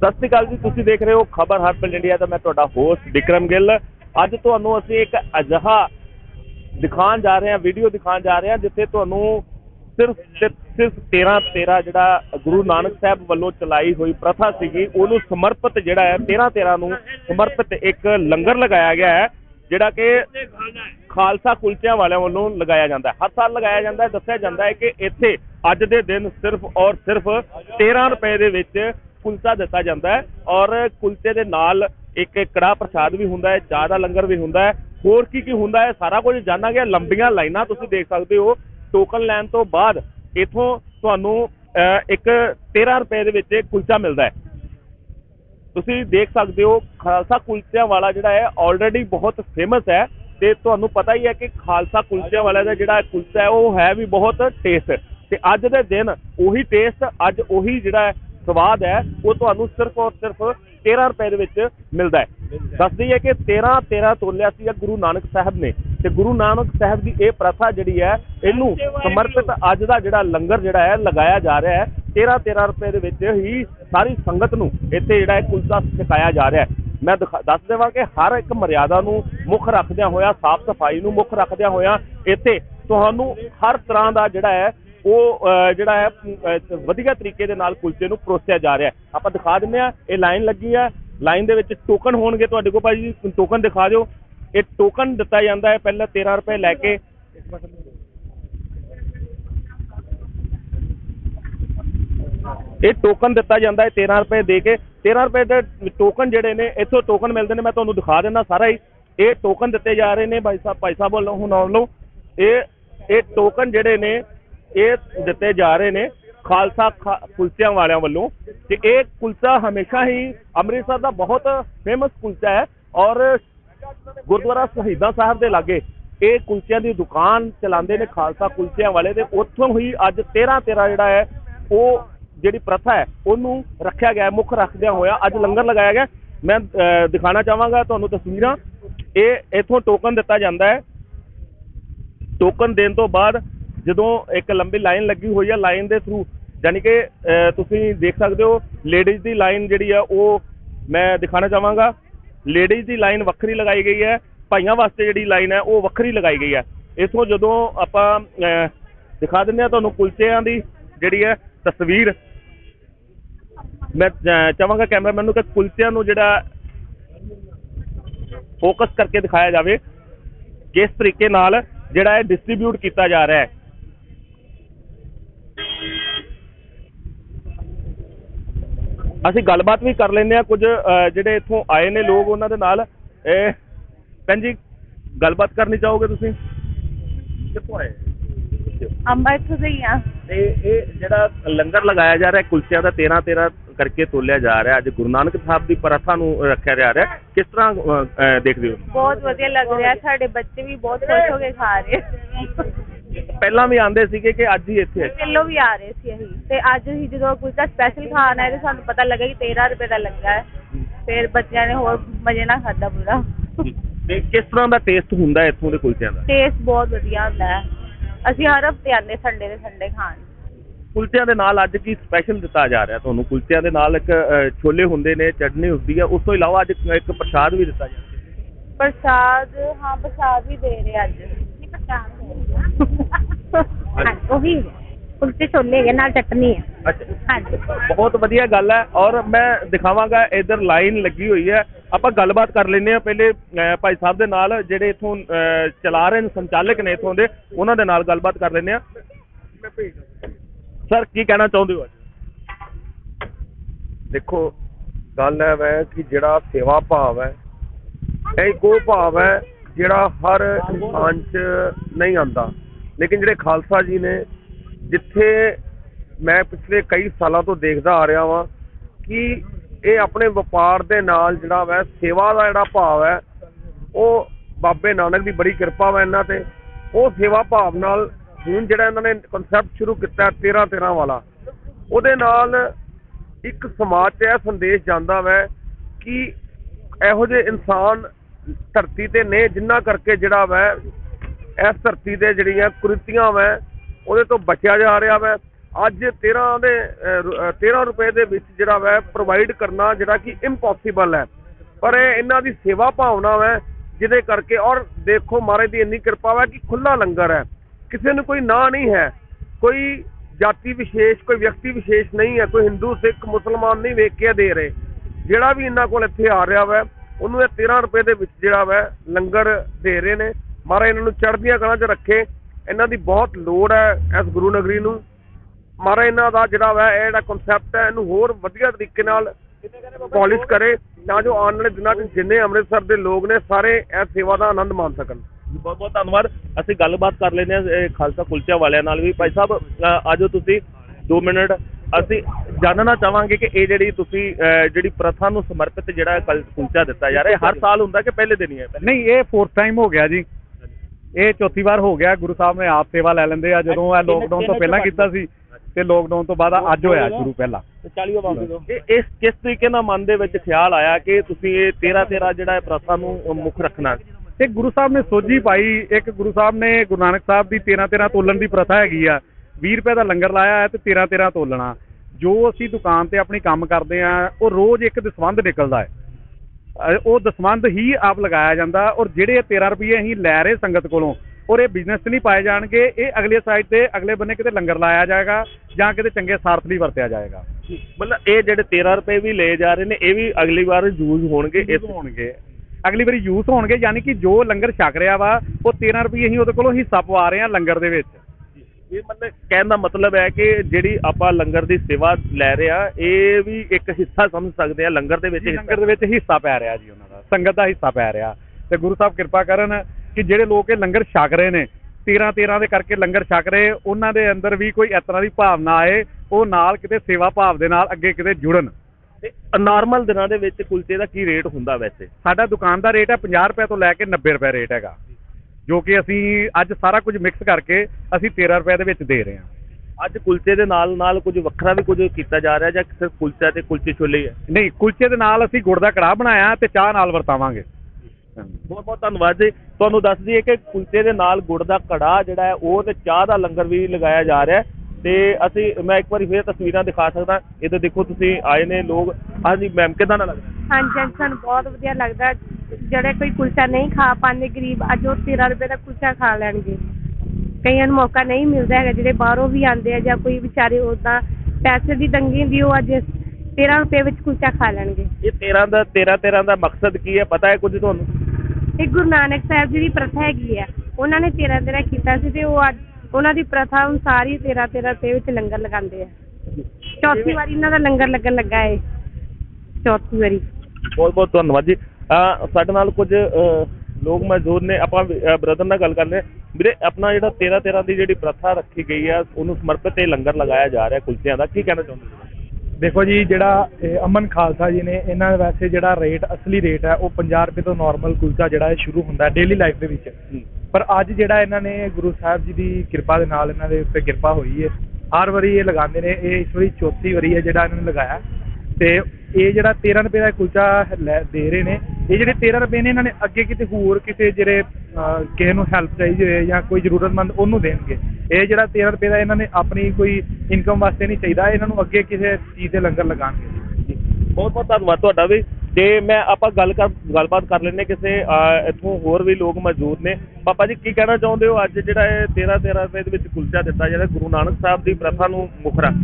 ਸਤਿ ਸ਼੍ਰੀ ਅਕਾਲ ਜੀ, ਤੁਸੀਂ ਦੇਖ ਰਹੇ ਹੋ ਖਬਰ ਹਰ ਇੰਡੀਆ ਦਾ, ਮੈਂ ਤੁਹਾਡਾ ਹੋਸਟ ਵਿਕਰਮ ਗਿੱਲ। ਅੱਜ ਤੁਹਾਨੂੰ ਅਸੀਂ ਇੱਕ ਅਜਿਹਾ ਦਿਖਾਉਣ ਜਾ ਰਹੇ ਹਾਂ ਵੀਡੀਓ ਦਿਖਾਉਣ ਜਾ ਰਹੇ ਹਾਂ, ਜਿੱਥੇ ਤੁਹਾਨੂੰ ਸਿਰਫ ਸਿਰਫ ਸਿਰਫ 13 13 ਜਿਹੜਾ ਗੁਰੂ ਨਾਨਕ ਸਾਹਿਬ ਵੱਲੋਂ ਚਲਾਈ ਹੋਈ ਪ੍ਰਥਾ ਸੀਗੀ, ਉਹਨੂੰ ਸਮਰਪਿਤ ਜਿਹੜਾ ਹੈ 13 13 ਨੂੰ ਸਮਰਪਿਤ ਇੱਕ ਲੰਗਰ ਲਗਾਇਆ ਗਿਆ ਹੈ, ਜਿਹੜਾ ਕਿ ਖਾਲਸਾ ਕੁਲਚਿਆਂ ਵਾਲਿਆਂ ਵੱਲੋਂ ਲਗਾਇਆ ਜਾਂਦਾ ਹਰ ਸਾਲ ਲਗਾਇਆ ਜਾਂਦਾ ਹੈ, ਦੱਸਿਆ ਜਾਂਦਾ ਹੈ ਕਿ ਇੱਥੇ ਅੱਜ ਦੇ ਦਿਨ ਸਿਰਫ ਔਰ ਸਿਰਫ 13 ਰੁਪਏ ਦੇ ਵਿੱਚ ਕੁਲਚਾ ਦਿੱਤਾ ਜਾਂਦਾ ਹੈ ਔਰ ਕੁਲਚੇ ਦੇ ਨਾਲ ਇੱਕ ਕੜਾਹ ਪ੍ਰਸ਼ਾਦ ਵੀ ਹੁੰਦਾ ਹੈ ਚਾਹ ਦਾ ਲੰਗਰ ਵੀ ਹੁੰਦਾ ਹੈ। ਹੋਰ ਕੀ ਕੀ ਹੁੰਦਾ ਹੈ? ਸਾਰਾ ਕੁਝ ਜਾਣਾਂਗੇ ਲੰਬੀਆਂ ਲਾਈਨਾਂ ਤੁਸੀਂ ਦੇਖ ਸਕਦੇ ਹੋ। ਟੋਕਨ ਲੈਣ ਤੋਂ ਬਾਅਦ ਇਥੋਂ ਤੁਹਾਨੂੰ ਅਹ, ਇੱਕ 13 ਰੁਪਏ ਦੇ ਵਿੱਚ ਕੁਲਚਾ ਮਿਲਦਾ ਹੈ। ਤੁਸੀਂ ਦੇਖ ਸਕਦੇ ਹੋ ਖਾਲਸਾ ਕੁਲਚਿਆਂ ਵਾਲਾ ਜਿਹੜਾ ਹੈ ਆਲਰੇਡੀ ਬਹੁਤ ਫੇਮਸ ਹੈ ਤੇ ਤੁਹਾਨੂੰ ਪਤਾ ਹੀ ਹੈ ਕਿ ਖਾਲਸਾ ਕੁਲਚਿਆਂ ਵਾਲਾ ਦਾ ਜਿਹੜਾ ਕੁਲਚਾ ਹੈ ਉਹ ਹੈ ਵੀ ਬਹੁਤ ਟੇਸਟ ਤੇ ਅੱਜ ਦੇ ਦਿਨ ਉਹੀ ਟੇਸਟ ਅੱਜ ਉਹੀ ਜਿਹੜਾ ਸਵਾਦ ਹੈ ਉਹ ਤੁਹਾਨੂੰ ਸਿਰਫ ਔਰ ਸਿਰਫ 13 ਰੁਪਏ ਦੇ ਵਿੱਚ ਮਿਲਦਾ ਹੈ। ਦੱਸਦੀ ਹੈ। ਕਿ 13 13 ਤੋਲਿਆ ਸੀ ਗੁਰੂ ਨਾਨਕ ਸਾਹਿਬ ਨੇ। ਤੇ ਗੁਰੂ ਨਾਨਕ ਸਾਹਿਬ ਦੀ ਇਹ ਪ੍ਰਥਾ ਜਿਹੜੀ ਹੈ ਇਹਨੂੰ ਸਮਰਪਿਤ ਅੱਜ ਦਾ ਜਿਹੜਾ ਲੰਗਰ ਜਿਹੜਾ ਹੈ ਲਗਾਇਆ ਜਾ ਰਿਹਾ ਹੈ। 13 13 ਰੁਪਏ ਦੇ ਵਿੱਚ ਹੀ ਸਾਰੀ ਸੰਗਤ ਨੂੰ ਇੱਥੇ ਜਿਹੜਾ ਹੈ ਕੁਲਚਾ ਛਕਾਇਆ ਜਾ ਰਿਹਾ ਹੈ। ਮੈਂ ਦੱਸ ਦੇਵਾਂ ਕਿ ਹਰ ਇੱਕ ਮਰਿਆਦਾ ਨੂੰ ਮੁੱਖ ਰੱਖਦਿਆਂ ਹੋਇਆ ਸਾਫ਼ ਸਫ਼ਾਈ ਨੂੰ ਮੁੱਖ ਰੱਖਦਿਆਂ ਹੋਇਆ ਇੱਥੇ ਤੁਹਾਨੂੰ ਹਰ ਤਰ੍ਹਾਂ ਦਾ ਜਿਹੜਾ ਹੈ ਉਹ ਜਿਹੜਾ ਹੈ ਵਧੀਆ ਤਰੀਕੇ ਦੇ ਨਾਲ ਕੁਲਚੇ ਨੂੰ ਪਰੋਸਿਆ ਜਾ ਰਿਹਾ ਆਪਾਂ ਦਿਖਾ ਦਿੰਦੇ ਆ ਇਹ ਲਾਈਨ ਲੱਗੀ ਹੈ। ਲਾਈਨ ਦੇ ਵਿੱਚ ਟੋਕਨ ਹੋਣਗੇ ਤੁਹਾਡੇ ਕੋਲ ਭਾਈ ਜੀ ਟੋਕਨ ਦਿਖਾ ਦਿਓ। ਇਹ ਟੋਕਨ ਦਿੱਤਾ ਜਾਂਦਾ ਹੈ ਪਹਿਲਾਂ 13 ਰੁਪਏ ਲੈ ਕੇ। ਇਹ ਟੋਕਨ ਦਿੱਤਾ ਜਾਂਦਾ ਹੈ 13 ਰੁਪਏ ਦੇ ਕੇ। 13 ਰੁਪਏ ਦੇ ਟੋਕਨ ਜਿਹੜੇ ਨੇ, ਇੱਥੋਂ ਟੋਕਨ ਮਿਲਦੇ ਨੇ, ਮੈਂ ਤੁਹਾਨੂੰ ਦਿਖਾ ਦਿੰਦਾ ਸਾਰਾ ਹੀ। ਇਹ ਟੋਕਨ ਦਿੱਤੇ ਜਾ ਰਹੇ ਨੇ ਭਾਈ ਸਾਹਿਬ ਭਾਈ ਸਾਹਿਬ ਵੱਲੋਂ, ਹੁਣ ਆਉਣ ਵੱਲੋਂ ਇਹ ਇਹ ਟੋਕਨ ਜਿਹੜੇ ਨੇ ਇਹ ਦਿੱਤੇ ਜਾ ਰਹੇ ਨੇ ਖਾਲਸਾ ਖਾ- ਕੁਲਚਿਆਂ ਵਾਲਿਆਂ ਵੱਲੋਂ। ਤੇ ਇਹ ਕੁਲਚਾ ਹਮੇਸ਼ਾ ਹੀ ਅੰਮ੍ਰਿਤਸਰ ਦਾ ਬਹੁਤ ਫੇਮਸ ਕੁਲਚਾ ਹੈ ਔਰ ਗੁਰਦੁਆਰਾ ਸ਼ਹੀਦਾਂ ਸਾਹਿਬ ਦੇ ਲਾਗੇ ਇਹ ਕੁਲਚਿਆਂ ਦੀ ਦੁਕਾਨ ਚਲਾਉਂਦੇ ਨੇ ਖਾਲਸਾ ਕੁਲਚਿਆਂ ਵਾਲੇ ਤੇ ਉੱਥੋਂ ਹੀ ਅੱਜ 13 13 ਜਿਹੜਾ ਹੈ ਉਹ ਜਿਹੜੀ ਪ੍ਰਥਾ ਹੈ ਉਹਨੂੰ ਰੱਖਿਆ ਗਿਆ ਮੁੱਖ ਰੱਖਦਿਆਂ ਹੋਇਆ ਅੱਜ ਲੰਗਰ ਲਗਾਇਆ ਗਿਆ ਮੈਂ ਅਹ, ਦਿਖਾਣਾ ਚਾਹਾਂਗਾ ਤੁਹਾਨੂੰ ਤਸਵੀਰਾਂ। ਇਹ ਇਥੋਂ ਟੋਕਨ ਦਿੱਤਾ ਜਾਂਦਾ ਹੈ। ਟੋਕਨ ਦੇਣ ਤੋਂ ਬਾਅਦ ਜਦੋਂ ਇੱਕ ਲੰਬੀ ਲਾਈਨ ਲੱਗੀ ਹੋਈ ਹੈ ਲਾਈਨ ਦੇ ਥਰੂ ਯਾਨੀ ਕਿ ਤੁਸੀਂ ਦੇਖ ਸਕਦੇ ਹੋ ਲੇਡੀਜ਼ ਦੀ ਲਾਈਨ ਜਿਹੜੀ ਹੈ ਉਹ ਮੈਂ ਦਿਖਾਣਾ ਚਾਹਾਂਗਾ। ਲੇਡੀਜ਼ ਦੀ ਲਾਈਨ ਵੱਖਰੀ ਲਗਾਈ ਗਈ ਹੈ ਭਾਈਆਂ ਵਾਸਤੇ ਜਿਹੜੀ ਲਾਈਨ ਹੈ ਉਹ ਵੱਖਰੀ ਲਗਾਈ ਗਈ ਹੈ। ਇਥੋਂ ਜਦੋਂ ਆਪਾਂ ਦਿਖਾ ਦਿੰਦੇ ਆ ਤੁਹਾਨੂੰ ਕੁਲਚਿਆਂ ਦੀ ਜਿਹੜੀ ਹੈ ਤਸਵੀਰ। ਮੈਂ ਅਹ, ਚਾਹਾਂਗਾ ਕੈਮਰਾਮੈਨ ਨੂੰ ਕਿ ਕੁਲਚਿਆਂ ਨੂੰ ਜਿਹੜਾ ਫੋਕਸ ਕਰਕੇ ਦਿਖਾਇਆ ਜਾਵੇ ਕਿਸ ਤਰੀਕੇ ਨਾਲ ਜਿਹੜਾ ਹੈ ਡਿਸਟ੍ਰੀਬਿਊਟ ਕੀਤਾ ਜਾ ਰਿਹਾ ਹੈ। ਅਸੀਂ ਗੱਲਬਾਤ ਵੀ ਕਰ ਲੈਂਦੇ ਆ ਕੁਝ ਜਿਹੜੇ ਇੱਥੋਂ ਆਏ ਨੇ ਲੋਕ ਉਹਨਾਂ ਦੇ ਨਾਲ। ਇਹ ਭੈਣ ਜੀ ਗੱਲਬਾਤ ਕਰਨੀ ਚਾਹੋਗੇ ਤੁਸੀਂ? ਕਿੱਥੋਂ ਆਏ? ਅੰਬਾ ਇੱਥੋਂ ਦੇ ਹੀ ਆ। ਤੇ ਇਹ ਜਿਹੜਾ ਲੰਗਰ ਲਗਾਇਆ ਜਾ ਰਿਹਾ ਕੁਲਚਿਆਂ ਦਾ 13 13 ਕਰਕੇ ਤੋਲਿਆ ਜਾ ਰਿਹਾ। ਅੱਜ ਗੁਰੂ ਨਾਨਕ ਸਾਹਿਬ ਦੀ ਪ੍ਰਥਾ ਨੂੰ ਰੱਖਿਆ ਜਾ ਰਿਹਾ। ਕਿਸ ਤਰ੍ਹਾਂ ਦੇਖਦੇ ਹੋ? ਬਹੁਤ ਵਧੀਆ ਲੱਗ ਰਿਹਾ। ਸਾਡੇ ਬੱਚੇ ਵੀ ਬਹੁਤ ਖੁਸ਼ ਹੋ ਕੇ ਖਾ ਰਹੇ ਪਹਿਲਾਂ ਵੀ ਆਂਦੇ ਸੀਗੇ ਕਿ ਅੱਜ ਹੀ ਇੱਥੇ ਕਿਲੋ ਵੀ ਆ ਰਹੇ ਸੀ ਅਸੀਂ। ਤੇ ਅੱਜ ਹੀ ਜਦੋਂ ਕੁਲਚਾ ਸਪੈਸ਼ਲ ਖਾਣ ਆਏ ਤੇ ਸਾਨੂੰ ਪਤਾ ਲੱਗਾ ਕਿ 13 ਰੁਪਏ ਦਾ ਲੱਗਾ ਹੈ। ਫਿਰ ਬੱਚਿਆਂ ਨੇ ਹੋਰ ਮਜ਼ੇ ਨਾਲ ਖਾਦਾ ਪੂਰਾ। ਤੇ ਕਿਸ ਤਰ੍ਹਾਂ ਦਾ ਟੇਸਟ ਹੁੰਦਾ ਹੈ ਇੱਥੋਂ ਦੇ ਕੁਲਚਿਆਂ ਦਾ? ਟੇਸਟ ਬਹੁਤ ਵਧੀਆ ਹੁੰਦਾ ਹੈ। ਅਸੀਂ ਹਰ ਹਫ਼ਤੇ ਆਉਂਦੇ ਸੰਡੇ ਦੇ ਸੰਡੇ ਖਾਣ। ਕੁਲਚਿਆਂ ਦੇ ਨਾਲ ਅੱਜ ਕੀ ਸਪੈਸ਼ਲ ਦਿੱਤਾ ਜਾ ਰਿਹਾ ਤੁਹਾਨੂੰ? ਕੁਲਚਿਆਂ ਦੇ ਨਾਲ ਇੱਕ ਛੋਲੇ ਹੁੰਦੇ ਨੇ ਚਟਨੀ ਹੁੰਦੀ ਹੈ। ਉਸ ਤੋਂ ਇਲਾਵਾ ਅੱਜ ਇੱਕ ਪ੍ਰਸ਼ਾਦ ਵੀ ਦਿੱਤਾ ਜਾਂਦਾ ਹੈ ਪ੍ਰਸਾਦ ਹਾਂ ਪ੍ਰਸਾਦ ਵੀ ਦੇ ਰਹੇ ਅੱਜ। ਨਹੀਂ ਪ੍ਰਸਾਦ ਉਹੀ ਕੁਲਚੇ ਛੋਲੇ ਹੈਗੇ ਨਾਲ ਚਟਨੀ ਹੈ। ਅੱਛਾ। ਹਾਂਜੀ। ਬਹੁਤ ਵਧੀਆ ਗੱਲ ਹੈ ਔਰ ਮੈਂ ਦਿਖਾਵਾਂਗਾ ਇਧਰ ਲਾਈਨ ਲੱਗੀ ਹੋਈ ਹੈ। ਆਪਾਂ ਗੱਲਬਾਤ ਕਰ ਲੈਂਦੇ ਆ ਪਹਿਲੇ ਅਹ, ਭਾਈ ਸਾਹਿਬ ਦੇ ਨਾਲ ਜਿਹੜੇ ਇਥੋਂ ਚਲਾ ਰਹੇ ਨੇ ਸੰਚਾਲਕ ਨੇ ਇਥੋਂ ਦੇ ਉਹਨਾਂ ਦੇ ਨਾਲ ਗੱਲਬਾਤ ਕਰ ਲੈਂਦੇ ਆ ਸਰ ਕੀ ਕਹਿਣਾ ਚਾਹੁੰਦੇ ਹੋ ਅੱਜ? ਦੇਖੋ ਗੱਲ ਹੈ ਵੈ ਕਿ ਜਿਹੜਾ ਸੇਵਾ ਭਾਵ ਹੈ ਇਹ ਇੱਕ ਭਾਵ ਹੈ ਜਿਹੜਾ ਹਰ ਇਨਸਾਨ 'ਚ ਨਹੀਂ ਆਉਂਦਾ। ਲੇਕਿਨ ਜਿਹੜੇ ਖਾਲਸਾ ਜੀ ਨੇ, ਜਿੱਥੇ ਮੈਂ ਪਿਛਲੇ ਕਈ ਸਾਲਾਂ ਤੋਂ ਦੇਖਦਾ ਆ ਰਿਹਾ ਵਾਂ ਕਿ ਇਹ ਆਪਣੇ ਵਪਾਰ ਦੇ ਨਾਲ ਜਿਹੜਾ ਵੈ, ਸੇਵਾ ਦਾ ਜਿਹੜਾ ਭਾਵ ਹੈ, ਉਹ ਬਾਬੇ ਨਾਨਕ ਦੀ ਬੜੀ ਕਿਰਪਾ ਵਾ ਇਹਨਾਂ ਤੇ। ਉਹ ਸੇਵਾ ਭਾਵ ਨਾਲ ਹੁਣ ਜਿਹੜਾ ਇਹਨਾਂ ਨੇ ਕਨਸੈਪਟ ਸ਼ੁਰੂ ਕੀਤਾ 13 13 ਵਾਲਾ। ਉਹਦੇ ਨਾਲ ਇੱਕ ਸਮਾਜ 'ਚ ਇਹ ਸੰਦੇਸ਼ ਜਾਂਦਾ ਵੈ ਕਿ ਇਹੋ ਜਿਹੇ ਇਨਸਾਨ ਧਰਤੀ ਤੇ ਨੇ ਜਿਨ੍ਹਾਂ ਕਰਕੇ ਜਿਹੜਾ ਵੈ ਇਸ ਧਰਤੀ ਦੇ ਜਿਹੜੀਆਂ ਕੁਰੀਤੀਆਂ ਵੈ ਉਹਦੇ ਤੋਂ ਬਚਿਆ ਜਾ ਰਿਹਾ ਵੈ। ਅੱਜ 13 ਦੇ ਅਹ, 13 ਰੁਪਏ ਦੇ ਵਿੱਚ ਜਿਹੜਾ ਵੈ ਪ੍ਰੋਵਾਈਡ ਕਰਨਾ ਜਿਹੜਾ ਕਿ ਇੰਪੋਸੀਬਲ ਹੈ। ਪਰ ਇਹ ਇਹਨਾਂ ਦੀ ਸੇਵਾ ਭਾਵਨਾ ਵੈ ਜਿਹਦੇ ਕਰਕੇ ਔਰ ਦੇਖੋ ਮਹਾਰਾਜ ਦੀ ਇੰਨੀ ਕਿਰਪਾ ਹੈ ਕਿ ਖੁੱਲਾ ਲੰਗਰ ਹੈ। ਕਿਸੇ ਨੂੰ ਕੋਈ ਨਾਂ ਨਹੀਂ ਹੈ। ਕੋਈ ਜਾਤੀ ਵਿਸ਼ੇਸ਼ ਕੋਈ ਵਿਅਕਤੀ ਵਿਸ਼ੇਸ਼ ਨਹੀਂ ਹੈ। ਕੋਈ ਹਿੰਦੂ ਸਿੱਖ ਮੁਸਲਮਾਨ ਨਹੀਂ ਵੇਖ ਕੇ ਦੇ ਰਹੇ। ਜਿਹੜਾ ਵੀ ਇਹਨਾਂ ਕੋਲ ਇੱਥੇ ਆ ਰਿਹਾ ਵੈ ਉਹਨੂੰ ਇਹ 13 ਰੁਪਏ ਦੇ ਵਿੱਚ ਜਿਹੜਾ ਵੈ ਲੰਗਰ ਦੇ ਰਹੇ ਨੇ। ਮਹਾਰਾਜ ਇਹਨਾਂ ਨੂੰ ਚੜ੍ਹਦੀਆਂ ਕਲਾਂ 'ਚ ਰੱਖੇ। ਇਹਨਾਂ ਦੀ ਬਹੁਤ ਲੋੜ ਹੈ ਇਸ ਗੁਰੂ ਨਗਰੀ ਨੂੰ। ਮਹਾਰਾਜ ਇਹਨਾਂ ਦਾ ਜਿਹੜਾ ਵੈ ਇਹ ਜਿਹੜਾ ਕਨਸੈਪਟ ਹੈ ਇਹਨੂੰ ਹੋਰ ਵਧੀਆ ਤਰੀਕੇ ਨਾਲ ਪਾਲਿਸ਼ ਕਰੇ ਤਾਂ ਜੋ ਆਉਣ ਵਾਲੇ ਦਿਨਾਂ 'ਚ ਜਿੰਨੇ ਅੰਮ੍ਰਿਤਸਰ ਦੇ ਲੋਕ ਨੇ ਸਾਰੇ ਇਸ ਸੇਵਾ ਦਾ ਆਨੰਦ ਮਾਣ ਸਕਣ। ਬਹੁਤ ਬਹੁਤ ਧੰਨਵਾਦ। ਅਸੀਂ ਗੱਲਬਾਤ ਕਰ ਲੈਂਦੇ ਹਾਂ ਇਹ ਖਾਲਸਾ ਕੁਲਚਾ ਵਾਲਿਆਂ ਨਾਲ ਵੀ। ਭਾਈ ਸਾਹਿਬ ਅ, ਆਜੋ ਤੁਸੀਂ। 2 ਮਿੰਟ। ਅਸੀਂ ਜਾਣਨਾ ਚਾਹਾਂਗੇ ਕਿ ਇਹ ਜਿਹੜੀ ਤੁਸੀਂ ਜਿਹੜੀ ਪ੍ਰਥਾ ਨੂੰ ਸਮਰਪਿਤ ਜਿਹੜਾ ਕਲ- ਕੁਲਚਾ ਦਿੱਤਾ ਜਾ ਰਿਹਾ ਇਹ ਹਰ ਸਾਲ ਹੁੰਦਾ ਕਿ ਪਹਿਲੇ ਦਿਨ ਹੀ ਹੈ? ਨਹੀਂ ਇਹ ਫੋਰਥ ਟਾਈਮ ਹੋ ਗਿਆ ਜੀ। ਇਹ ਚੌਥੀ ਵਾਰ ਹੋ ਗਿਆ ਗੁਰੂ ਸਾਹਿਬ ਨੇ ਆਪ ਸੇਵਾ ਲੈ ਲੈਂਦੇ ਆ। ਜਦੋਂ ਇਹ ਲੋਕਡਾਊਨ ਤੋਂ ਪਹਿਲਾਂ ਕੀਤਾ ਸੀ ਤੇ ਲੋਕਡਾਊਨ ਤੋਂ ਬਾਅਦ ਅੱਜ ਹੋਇਆ ਸ਼ੁਰੂ ਪਹਿਲਾਂ। ਇਸ ਕਿਸ ਤਰੀਕੇ ਨਾਲ ਮਨ ਦੇ ਵਿੱਚ ਖਿਆਲ ਆਇਆ ਕਿ ਤੁਸੀਂ ਇਹ 13 13 ਜਿਹੜਾ ਇਹ ਪ੍ਰਥਾ ਨੂੰ ਮੁੱਖ ਰੱਖਣਾ? ਤੇ ਗੁਰੂ ਸਾਹਿਬ ਨੇ ਸੋਝੀ ਪਾਈ ਇੱਕ ਗੁਰੂ ਸਾਹਿਬ ਨੇ ਗੁਰੂ ਨਾਨਕ ਸਾਹਿਬ ਦੀ 13 13 ਤੋਲਣ ਦੀ ਪ੍ਰਥਾ ਹੈਗੀ ਆ। 20 ਰੁਪਏ ਦਾ ਲੰਗਰ ਲਾਇਆ ਹੈ ਤੇ 13 13 ਤੋਲਣਾ। ਜੋ ਅਸੀਂ ਦੁਕਾਨ ਤੇ ਆਪਣੀ ਕੰਮ ਕਰਦੇ ਆ ਉਹ ਰੋਜ਼ ਇੱਕ ਦਸਵੰਧ ਨਿਕਲਦਾ ਹੈ। ਉਹ ਦਸਵੰਧ ਹੀ ਆਪ ਲਗਾਇਆ ਜਾਂਦਾ ਔਰ ਜਿਹੜੇ ਇਹ 13 ਰੁਪਏ ਅਸੀਂ ਲੈ ਰਹੇ ਸੰਗਤ ਕੋਲੋਂ ਔਰ ਇਹ ਬਿਜ਼ਨਸ ਨਹੀਂ ਪਾਏ ਜਾਣਗੇ ਇਹ ਅਗਲੇ ਸਾਈਡ ਤੇ ਅਗਲੇ ਬੰਨੇ ਕਿਤੇ ਲੰਗਰ ਲਾਇਆ ਜਾਏਗਾ ਜਾਂ ਕਿਤੇ ਚੰਗੇ ਸਾਰਥ ਲਈ ਵਰਤਿਆ ਜਾਏਗਾ। ਮਤਲਬ ਇਹ ਜਿਹੜੇ 13 ਰੁਪਏ ਵੀ ਲਏ ਜਾ ਰਹੇ ਨੇ ਇਹ ਵੀ ਅਗਲੀ ਵਾਰ ਯੂਜ਼ ਹੋਣਗੇ ਇਸ ਹੋਣਗੇ। ਅਗਲੀ ਵਾਰੀ ਯੂਜ਼ ਹੋਣਗੇ ਯਾਨੀ ਕਿ ਜੋ ਲੰਗਰ ਛਕ ਰਿਹਾ ਵਾ ਉਹ 13 ਰੁਪਏ ਅਸੀਂ ਉਹਦੇ ਕੋਲੋਂ ਹਿੱਸਾ ਪਵਾ ਰਹੇ ਹਾਂ ਲੰਗਰ ਦੇ ਵਿੱਚ। ਇਹ ਮਤਲਬ ਕਹਿਣ ਦਾ ਮਤਲਬ ਹੈ ਕਿ ਜਿਹੜੀ ਆਪਾਂ ਲੰਗਰ ਦੀ ਸੇਵਾ ਲੈ ਰਹੇ ਆ ਇਹ ਵੀ ਇੱਕ ਹਿੱਸਾ ਸਮਝ ਸਕਦੇ ਆ ਲੰਗਰ ਦੇ ਵਿੱਚ ਲੰਗਰ ਦੇ ਵਿੱਚ ਹਿੱਸਾ ਪੈ ਰਿਹਾ ਜੀ ਉਹਨਾਂ ਦਾ ਸੰਗਤ ਦਾ ਹਿੱਸਾ ਪੈ ਰਿਹਾ। ਤੇ ਗੁਰੂ ਸਾਹਿਬ ਕਿਰਪਾ ਕਰਨ ਕਿ ਜਿਹੜੇ ਲੋਕ ਇਹ ਲੰਗਰ ਛਕ ਰਹੇ ਨੇ 13 13 ਦੇ ਕਰਕੇ ਲੰਗਰ ਛਕ ਰਹੇ ਉਹਨਾਂ ਦੇ ਅੰਦਰ ਵੀ ਕੋਈ ਇਸ ਤਰ੍ਹਾਂ ਦੀ ਭਾਵਨਾ ਆਏ ਉਹ ਨਾਲ ਕਿਤੇ ਸੇਵਾ ਭਾਵ ਦੇ ਨਾਲ ਅੱਗੇ ਕਿਤੇ ਜੁੜਨ। ਤੇ ਨਾਰਮਲ ਦਿਨਾਂ ਦੇ ਵਿੱਚ ਕੁਲਚੇ ਦਾ ਕੀ ਰੇਟ ਹੁੰਦਾ ਵੈਸੇ? ਸਾਡਾ ਦੁਕਾਨ ਦਾ ਰੇਟ ਹੈ 50 ਰੁਪਏ ਤੋਂ ਲੈ ਕੇ 90 ਰੁਪਏ ਰੇਟ ਹੈਗਾ। ਜੋ ਕਿ ਅਸੀਂ ਅੱਜ ਸਾਰਾ ਕੁਝ ਮਿਕਸ ਕਰਕੇ ਅਸੀਂ 13 ਰੁਪਏ ਦੇ ਵਿੱਚ ਦੇ ਰਹੇ ਹਾਂ। ਅੱਜ ਕੁਲਚੇ ਦੇ ਨਾਲ ਨਾਲ ਕੁਝ ਵੱਖਰਾ ਵੀ ਕੁਝ ਕੀਤਾ ਜਾ ਰਿਹਾ ਜਾਂ ਸਿਰਫ ਕੁਲਚਾ ਤੇ ਕੁਲਚੇ ਛੋਲੇ ਹੀ ਹੈ? ਨਹੀਂ ਕੁਲਚੇ ਦੇ ਨਾਲ ਅਸੀਂ ਗੁੜ ਦਾ ਕੜਾਹ ਬਣਾਇਆ ਤੇ ਚਾਹ ਨਾਲ ਵਰਤਾਵਾਂਗੇ। ਬਹੁਤ ਬਹੁਤ ਧੰਨਵਾਦ ਜੀ। ਤੁਹਾਨੂੰ ਦੱਸ ਦਈਏ ਕਿ ਕੁਲਚੇ ਦੇ ਨਾਲ ਗੁੜ ਦਾ ਕੜਾਹ ਜਿਹੜਾ ਹੈ ਉਹ ਤੇ ਚਾਹ ਦਾ ਲੰਗਰ ਵੀ ਲਗਾਇਆ ਜਾ ਰਿਹਾ ਤੇ ਅਸੀਂ ਮੈਂ ਇੱਕ ਵਾਰੀ ਫੇਰ ਤਸਵੀਰਾਂ ਦਿਖਾ ਸਕਦਾ। ਇਹਦੇ ਦੇਖੋ ਤੁਸੀਂ ਆਏ ਨੇ ਲੋਕ। ਹਾਂਜੀ ਮੈਮ ਕਿਦਾਂ ਦਾ ਲੱਗਦਾ? ਹਾਂਜੀ ਹਾਂਜੀ ਸਾਨੂੰ ਬਹੁਤ ਵਧੀਆ ਲੱਗਦਾ। ਜਿਹੜੇ ਕੋਈ ਕੁਲਚਾ ਨਹੀਂ ਖਾ ਪਾਉਂਦੇ ਗਰੀਬ ਅੱਜ ਉਹ 13 ਰੁਪਏ ਦਾ ਕੁਲਚਾ ਖਾ ਲੈਣਗੇ। ਕਈਆਂ ਨੂੰ ਮੌਕਾ ਨਹੀਂ ਮਿਲਦਾ ਹੈਗਾ ਜਿਹੜੇ ਬਾਹਰੋਂ ਵੀ ਆਉਂਦੇ ਆ ਜਾਂ ਕੋਈ ਵਿਚਾਰੇ ਉਦਾਂ ਪੈਸੇ ਦੀ ਤੰਗੀ ਹੁੰਦੀ ਉਹ ਅੱਜ 13 ਰੁਪਏ ਵਿੱਚ ਕੁਲਚਾ ਖਾ ਲੈਣਗੇ। ਇਹ 13 ਦਾ 13 13 ਦਾ ਮਕਸਦ ਕੀ ਹੈ? ਪਤਾ ਹੈ ਕੁਝ ਤੁਹਾਨੂੰ? ਇਹ ਗੁਰੂ ਨਾਨਕ ਸਾਹਿਬ ਜੀ ਦੀ ਪ੍ਰਥਾ ਹੈਗੀ ਆ। ਉਹਨਾਂ ਨੇ 13 13 ਕੀਤਾ ਸੀ ਤੇ ਉਹ ਅੱਜ ਉਹਨਾਂ ਦੀ ਪ੍ਰਥਾ ਅਨੁਸਾਰ ਹੀ 13 13 ਰੁਪਏ ਵਿੱਚ ਲੰਗਰ ਲਗਾਉਂਦੇ ਆ। ਚੌਥੀ ਵਾਰੀ ਇਹਨਾਂ ਦਾ ਲੰਗਰ ਲੱਗਣ ਲੱਗਾ ਹੈ ਚੌਥੀ ਵਾਰੀ। ਬਹੁਤ ਬਹੁਤ ਧੰਨਵਾਦ ਜੀ। ਅਹ ਸਾਡੇ ਨਾਲ ਕੁਝ ਲੋਕ ਮੌਜੂਦ ਨੇ। ਆਪਾਂ ਬ੍ਰਦਰ ਨਾਲ ਗੱਲ ਕਰਨੇ। ਵੀਰੇ ਆਪਣਾ ਜਿਹੜਾ 13 13 ਦੀ ਜਿਹੜੀ ਪ੍ਰਥਾ ਰੱਖੀ ਗਈ ਆ ਉਹਨੂੰ ਸਮਰਪਿਤ ਇਹ ਲੰਗਰ ਲਗਾਇਆ ਜਾ ਰਿਹਾ ਕੁਲਚਿਆਂ ਦਾ। ਕੀ ਕਹਿਣਾ ਚਾਹੁੰਦੇ ਹੋ? ਦੇਖੋ ਜੀ ਜਿਹੜਾ ਅਮਨ ਖਾਲਸਾ ਜੀ ਨੇ ਇਹਨਾਂ ਦਾ ਵੈਸੇ ਜਿਹੜਾ ਰੇਟ ਅਸਲੀ ਰੇਟ ਹੈ ਉਹ 50 ਰੁਪਏ ਤੋਂ ਨਾਰਮਲ ਕੁਲਚਾ ਜਿਹੜਾ ਹੈ ਸ਼ੁਰੂ ਹੁੰਦਾ ਹੈ ਡੇਲੀ ਲਾਈਫ ਦੇ ਵਿੱਚ। ਪਰ ਅੱਜ ਜਿਹੜਾ ਇਹਨਾਂ ਨੇ ਗੁਰੂ ਸਾਹਿਬ ਜੀ ਦੀ ਕਿਰਪਾ ਦੇ ਨਾਲ ਇਹਨਾਂ ਦੇ ਉੱਤੇ ਕਿਰਪਾ ਹੋਈ ਹੈ ਹਰ ਵਾਰੀ ਇਹ ਲਗਾਉਂਦੇ ਨੇ। ਇਹ ਇਸ ਵਾਰੀ ਚੌਥੀ ਵਾਰੀ ਹੈ ਜਿਹੜਾ ਇਹਨਾਂ ਨੇ ਲਗਾਇਆ। ਤੇ ਇਹ ਜਿਹੜਾ 13 ਰੁਪਏ ਦਾ ਕੁਲਚਾ ਲੈ ਦੇ ਰਹੇ ਨੇ ਇਹ ਜਿਹੜੇ 13 ਰੁਪਏ ਨੇ ਇਹਨਾਂ ਨੇ ਅੱਗੇ ਕਿਤੇ ਹੋਰ ਕਿਤੇ ਜਿਹੜੇ ਅਹ, ਕਿਸੇ ਨੂੰ ਹੈਲਪ ਚਾਹੀਦੀ ਹੋਏ ਜਾਂ ਕੋਈ ਜ਼ਰੂਰਤਮੰਦ ਉਹਨੂੰ ਦੇਣਗੇ। ਇਹ ਜਿਹੜਾ 13 ਰੁਪਏ ਦਾ ਇਹਨਾਂ ਨੇ ਆਪਣੀ ਕੋਈ ਇਨਕਮ ਵਾਸਤੇ ਨਹੀਂ ਚਾਹੀਦਾ ਇਹਨਾਂ ਨੂੰ ਅੱਗੇ ਕਿਸੇ ਚੀਜ਼ ਦੇ ਲੰਗਰ ਲਗਾਉਣਗੇ। ਬਹੁਤ ਬਹੁਤ ਧੰਨਵਾਦ ਤੁਹਾਡਾ ਵੀ। ਤੇ ਮੈਂ ਆਪਾਂ ਗੱਲ ਕਰ ਗੱਲਬਾਤ ਕਰ ਲੈਂਦੇ ਕਿਸੇ ਇੱਥੋਂ ਹੋਰ ਵੀ ਲੋਕ ਮੌਜੂਦ ਨੇ। ਪਾਪਾ ਜੀ ਕੀ ਕਹਿਣਾ ਚਾਹੁੰਦੇ ਹੋ? ਅੱਜ ਜਿਹੜਾ ਇਹ 13 13 ਰੁਪਏ ਦੇ ਵਿੱਚ ਕੁਲਚਾ ਦਿੱਤਾ ਜਿਹੜਾ ਗੁਰੂ ਨਾਨਕ ਸਾਹਿਬ ਦੀ ਪ੍ਰਥਾ ਨੂੰ ਮੁੱਖ ਰੱਖ।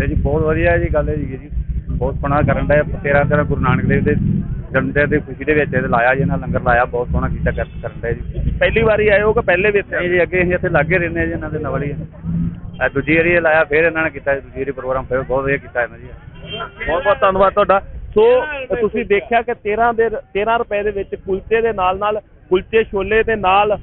ਕੇ ਜੀ ਬਹੁਤ ਵਧੀਆ ਜੀ ਗੱਲ ਹੈ ਜੀ ਜੀ। ਬਹੁਤ ਸੋਹਣਾ ਕਰਨ ਦਾ 13 13 ਗੁਰੂ ਨਾਨਕ ਦੇਵ ਦੇ ਜਨਮ ਦਿਨ ਦੀ ਖੁਸ਼ੀ ਦੇ ਵਿੱਚ ਇਹ ਲਾਇਆ ਜੀ ਇਹਨਾਂ ਲੰਗਰ ਲਾਇਆ ਬਹੁਤ ਸੋਹਣਾ ਕੀਤਾ ਕਰ- ਕਰਨ ਦਾ ਜੀ। ਪਹਿਲੀ ਵਾਰੀ ਆਏ ਹੋ ਕਿ ਪਹਿਲੇ ਵੀ ਇੱਥੇ? ਜੀ ਅੱਗੇ ਅਸੀਂ ਇੱਥੇ ਲੱਗੇ ਰਹਿੰਦੇ ਜੀ ਇਹਨਾਂ ਦੇ ਨਾਲ ਹੀ ਇਹ ਦੂਜੀ ਵਾਰੀ ਇਹ ਲਾਇਆ ਫਿਰ ਇਹਨਾਂ ਨੇ ਕੀਤਾ ਜੀ, ਦੂਜੀ ਵਾਰੀ ਪ੍ਰੋਗਰਾਮ ਫਿਰ ਬਹੁਤ ਵਧੀਆ ਕੀਤਾ ਇਹਨਾਂ ਜੀ। ਬਹੁਤ ਬਹੁਤ ਧੰਨਵਾਦ ਤੁਹਾਡਾ। ਸੋ ਤੁਸੀਂ ਦੇਖਿਆ ਕਿ 13 ਦੇ 13 ਰੁਪਏ ਦੇ ਵਿੱਚ ਕੁਲਚੇ ਦੇ ਨਾਲ ਨਾਲ ਕੁਲਚੇ ਛੋਲੇ ਦੇ ਨਾਲ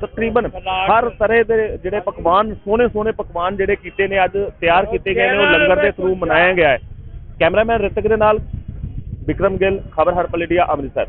ਤਕਰੀਬਨ ਹਰ ਤਰ੍ਹਾਂ ਦੇ ਜਿਹੜੇ ਪਕਵਾਨ ਸੋਹਣੇ ਸੋਹਣੇ ਪਕਵਾਨ ਜਿਹੜੇ ਕੀਤੇ ਨੇ ਅੱਜ ਤਿਆਰ ਕੀਤੇ ਗਏ ਨੇ ਉਹ ਲੰਗਰ ਦੇ ਥਰੂ ਮਨਾਇਆ ਗਿਆ ਹੈ। ਕੈਮਰਾਮੈਨ ਰਿਤਕ ਦੇ ਨਾਲ ਵਿਕਰਮ ਗਿੱਲ ਖਬਰ ਹਰਪਲ ਇੰਡੀਆ ਅੰਮ੍ਰਿਤਸਰ।